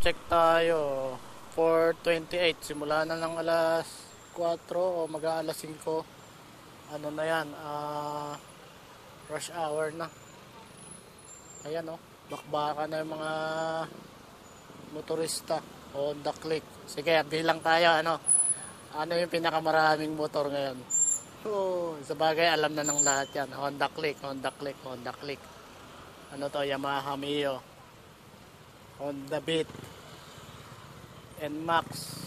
Check tayo. 4.28. Simula na ng alas 4 o mag alas 5. Ano na yan? ah rush hour na. Ayan o. Oh, bakbaka na yung mga motorista. Honda Click. Sige, bilang tayo. Ano? Ano yung pinakamaraming motor ngayon? Oh, sa bagay, alam na ng lahat yan. Honda Click, Honda Click, Honda Click. Ano to? Yamaha Mio. Honda Beat. NMAX.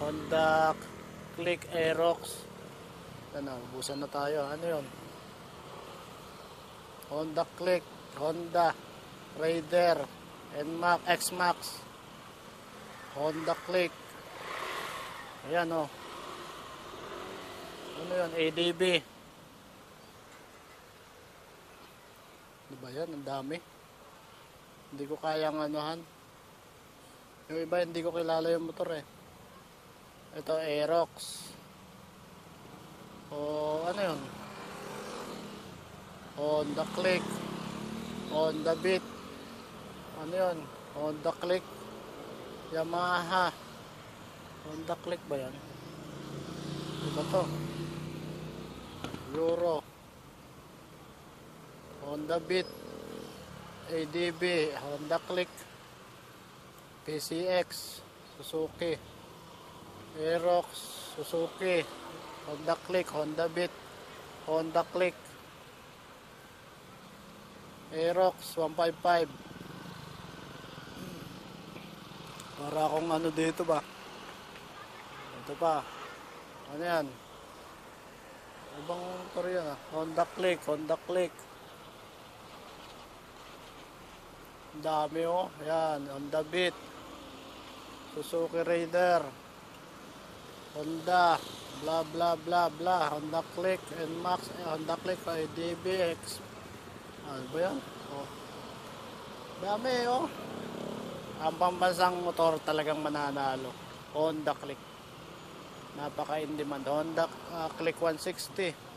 Honda Click Aerox. Ano, busan na tayo. Ano yon? Honda Click, Honda Raider, NMAX, X-Max. Honda Click. Ayan o. Oh. Ano yun? ADB. Ano ba yan? Ang dami. Hindi ko kayang anuhan. Yung iba hindi ko kilala yung motor eh. Ito Aerox. O ano yun? Honda Click. Honda Beat. Ano yun? Honda Click. Yamaha. Honda Click ba yan? Iba to. Euro. Honda Beat. ADB. Honda Click. PCX. Suzuki. Aerox. Suzuki. Honda Click. Honda Beat. Honda Click. Aerox 155. Para akong ano dito ba? Ito pa. Ano yan? Ibang motor yan ah. Honda Click, Honda Click. Dami oh. Yan, Honda Beat. Suzuki Raider. Honda. Bla bla bla bla. Honda Click and Max. Eh, Honda Click ay DBX. Ano ba yan? Oh. Dami oh. Ang pambansang motor talagang mananalo. Honda Click napaka in demand Honda uh, Click 160